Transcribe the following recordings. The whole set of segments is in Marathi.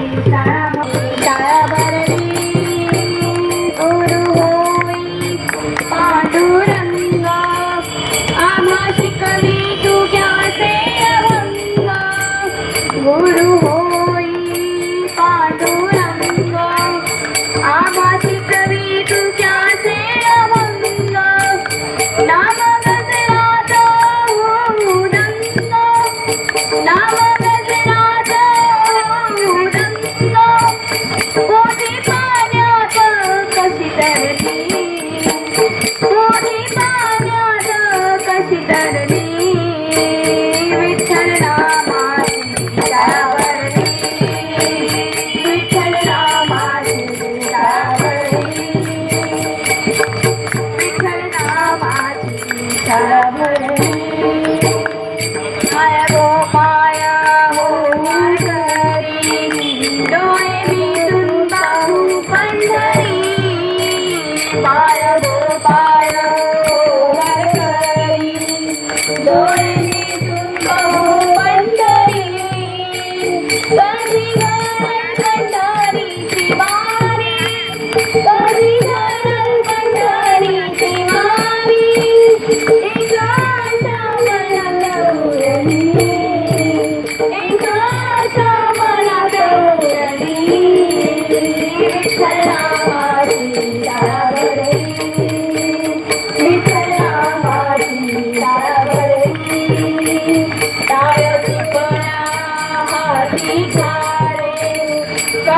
Thank you.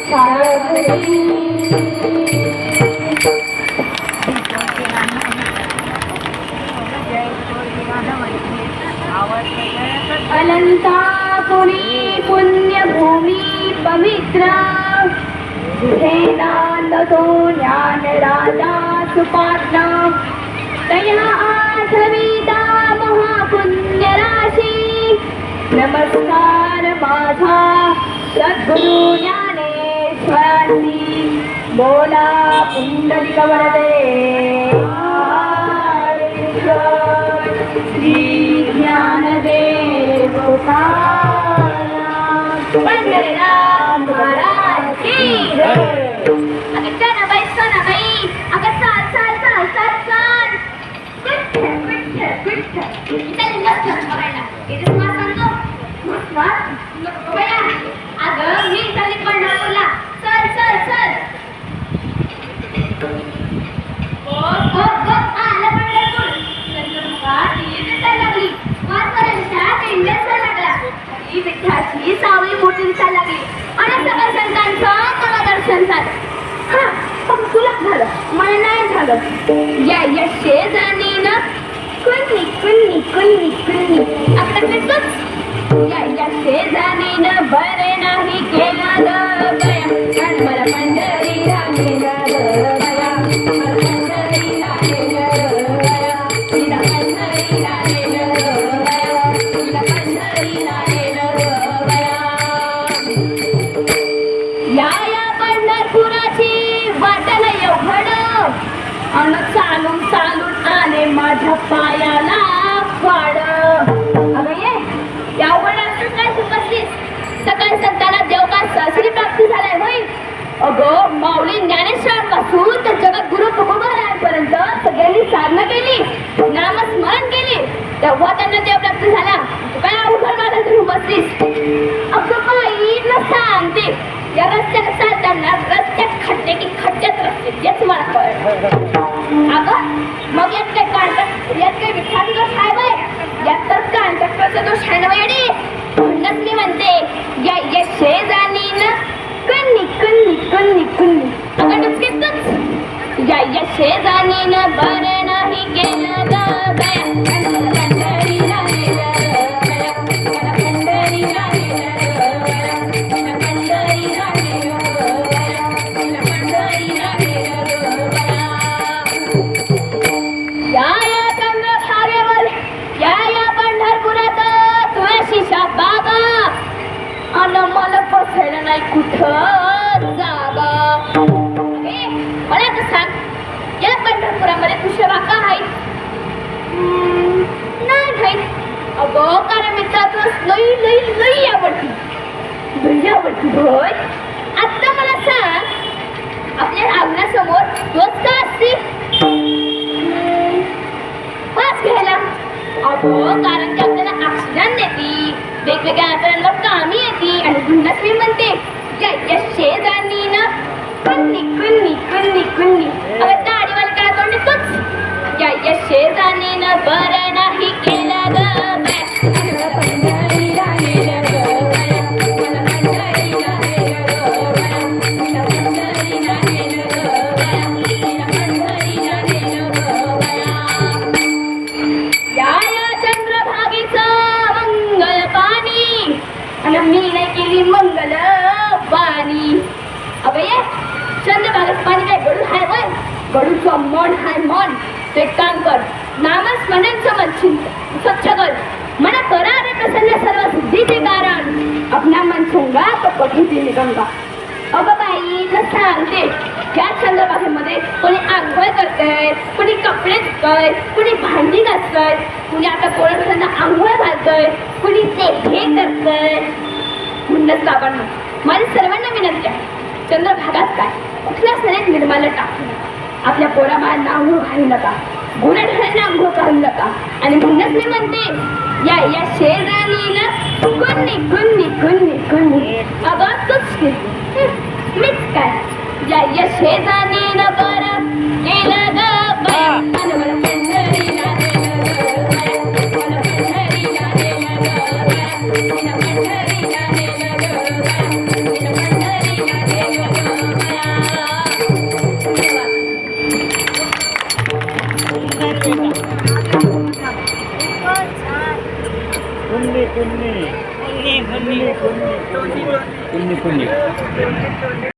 भरली शाळा पुण्यभूमी पवित्र ज्ञान राजा तया आठविता महापुण्यराशी नमस्कार माझा सद्गुरुया बोला पुंडलिक वरदे श्री ज्ञानदेव पंढरीनाथ महाराज की अगं चला बाई चला बाई अगं चाल चाल चाल चाल चाल विठ्ठल, विठ्ठल, विठ्ठल. इथं बघायला. स्मार्ट सांगतो. स्मार्ट? नको बया. अगं मी चालली पंढरपूरला चल चल चल हो हो हो आलं पंढरपूर दिसायला लागली वाजपर्यंतच्या टेंडन्सला लागला ही विठ्ठाची सावली मोठी दिसायला लागली आणि सगळ्या संतांचं मला दर्शन झालं हा पण तुला झालं मला नाही झालं. या या शेजानीनं कुणी कुणी कुणी कुणी आपल्याकडे तूच या या शेजानी ना बरे नाही केलं बया आणि मला पंढरी राहिलं बया मला पंढरी राहिलं अन चालून चालून आले माझ्या पायाला फाड अगं ये या उघड्यातून काय तू बसलीस. सकाळी संताला देव का सासरी प्राप्ती झालाय होय? अगं माऊली ज्ञानेश्वर पासून तर जगात गुरु तुकोबारायपर्यंत सगळ्यांनी साधना केली नामस्मरण केली. तेव्हा त्यांना देव प्राप्त झाला. काय अवघड माझा तुम्ही बसलीस? अगं बाई न सांगते. या रस्त्याने चालताना बया या या चंद्रभागेवर या या पंढरपुरात तुळशीच्या बागा। अन मला पसरलं नाही कुठं। पंढरपुरामध्ये आहेत नाही आहेत अगं कारण मी तुला लई लई लई आवडती लई आवडती होय आता मला सांग आपल्या अंगणासमोर रोज का असते पास घ्यायला अगं कारण की आपल्याला ऑक्सिजन देते वेगवेगळ्या आजारांवर कामी येते आणि म्हणूनच मी म्हणते या या ना कुन्नी चंद्रभागेचं पाणी काय गडू हाय वय गडूचं मन हाय मन. ते एक काम कर. नामस्मरणाचं मन चिंत. स्वच्छ कर. मना करा रे प्रसन्न सर्व सिद्धीचे कारण. अपना मन सोंगा तो पठीची निगंगा. अगं बाई कसं सांगते. या चंद्रभागेमध्ये कोणी आंघोळ करतंय कोणी कपडे धुतंय कोणी भांडी घासतंय कोणी आता पोरांना आंघोळ घालतंय कोणी ते हे करतंय. म्हणूनच बाबांनो माझी सर्वांना विनंती आहे. चंद्रभागात काय? कुठल्या सणात निर्माला टाकू नका. आपल्या पोराबाळांना आंघोळ घालू नका. गुन्हेगारांना आंघोळ घालू नका. आणि म्हणूनच मी म्हणते या या शेजारीला कुन्नी कुन्नी कुन्नी कुन्नी अगं तूच केली मीच काय? या या शेजारीला बरं केलं único nível